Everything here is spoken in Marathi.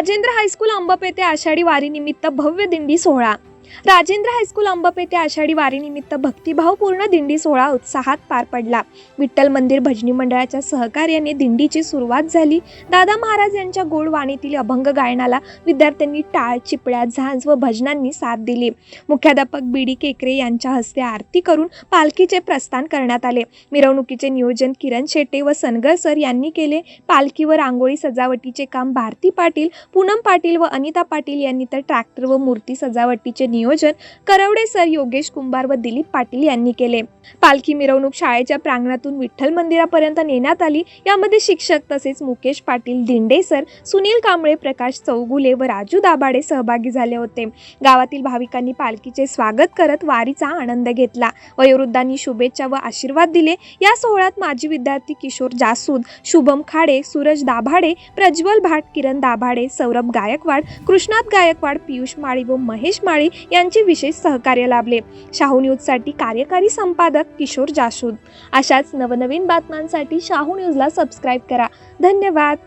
राजेंद्र हायस्कूल अंबप येथे आषाढी वारीनिमित्त भव्य दिंडी सोहळा. राजेंद्र हायस्कूल अंबप येथे आषाढी वारीनिमित्त भक्तिभावपूर्ण दिंडी सोहळा उत्साहात पार पडला. विठ्ठल मंदिर भजनी मंडळाच्या सहकार्याने दिंडीची सुरुवात झाली. दादा महाराज यांच्या गोड वाणीतील अभंग गायनाला विद्यार्थ्यांनी टाळ चिपळ्या झांज व भजनांनी साथ दिली. मुख्याध्यापक बी डी केकरे यांच्या हस्ते आरती करून पालखीचे प्रस्थान करण्यात आले. मिरवणुकीचे नियोजन किरण शेट्टे व सनगर सर यांनी केले. पालखी व रांगोळी सजावटीचे काम भारती पाटील पूनम पाटील व अनिता पाटील यांनी तर ट्रॅक्टर व मूर्ती सजावटीचे नियोजन करवडे सर योगेश कुंभार व दिलीप पाटील यांनी केले. पालखी मिरवणूक शाळेच्या प्रांगणातून विठ्ठल मंदिरापर्यंत नेण्यात आली. यामध्ये शिक्षक तसेच मुकेश पाटील दिंडे सर सुनील कांबळे प्रकाश चौगुले व राजू दाभाडे सहभागी झाले होते. गावातील भाविकांनी पालखीचे स्वागत करत वारीचा आनंद घेतला. वयोवृद्धांनी शुभेच्छा व आशीर्वाद दिले. या सोहळ्यात माजी विद्यार्थी किशोर जासूद शुभम खाडे सूरज दाभाडे प्रज्वल भाट किरण दाभाडे सौरभ गायकवाड कृष्णात गायकवाड पियुष माळी व महेश माळी यांचे विशेष सहकार्य लाभले. शाहू न्यूजसाठी कार्यकारी संपादक किशोर जाशूद अशाच नवनवीन बातम्यांसाठी शाहू न्यूजला सबस्क्राईब करा. धन्यवाद.